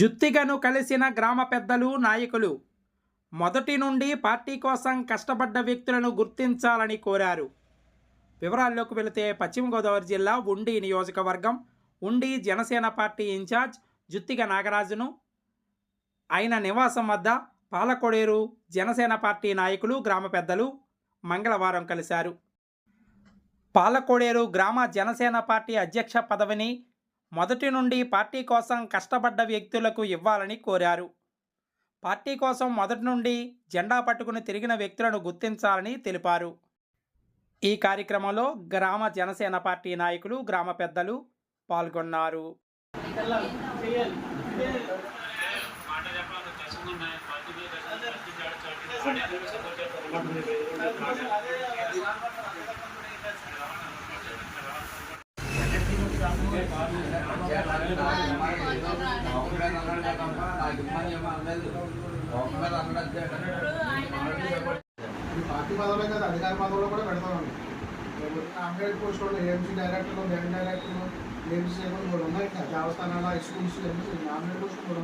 జుత్తిగను కలిసిన గ్రామ పెద్దలు నాయకులు మొదటి నుండి పార్టీ కోసం కష్టపడ్డ వ్యక్తులను గుర్తించాలని కోరారు. వివరాల్లోకి వెళితే పశ్చిమ గోదావరి జిల్లా ఉండి నియోజకవర్గం ఉండి జనసేన పార్టీ ఇన్ఛార్జ్ జుత్తిగ నాగరాజును ఆయన నివాసం వద్ద పాలకొడేరు జనసేన పార్టీ నాయకులు గ్రామ పెద్దలు మంగళవారం కలిశారు. పాలకోడేరు గ్రామ జనసేన పార్టీ అధ్యక్ష పదవిని మొదటి నుండి పార్టీ కోసం కష్టపడ్డ వ్యక్తులకు ఇవ్వాలని కోరారు. పార్టీ కోసం మొదటి నుండి జెండా పట్టుకుని తిరిగిన వ్యక్తులను గుర్తించాలని తెలిపారు. ఈ కార్యక్రమంలో గ్రామ జనసేన పార్టీ నాయకులు గ్రామ పెద్దలు పాల్గొన్నారు. పార్టీ పదవులే కదా అధికార పదవులు కూడా పెడతామండి అంబేద్కర్ పోస్ట్ కూడా ఏఎంసీ డైరెక్టర్లు బ్యాంక్ డైరెక్టర్లు ఏఎంసీ కూడా ఉన్నాయి కదా దేవస్థానాల హై స్కూల్స్ అంబేద్కర్ పోస్ట్ కూడా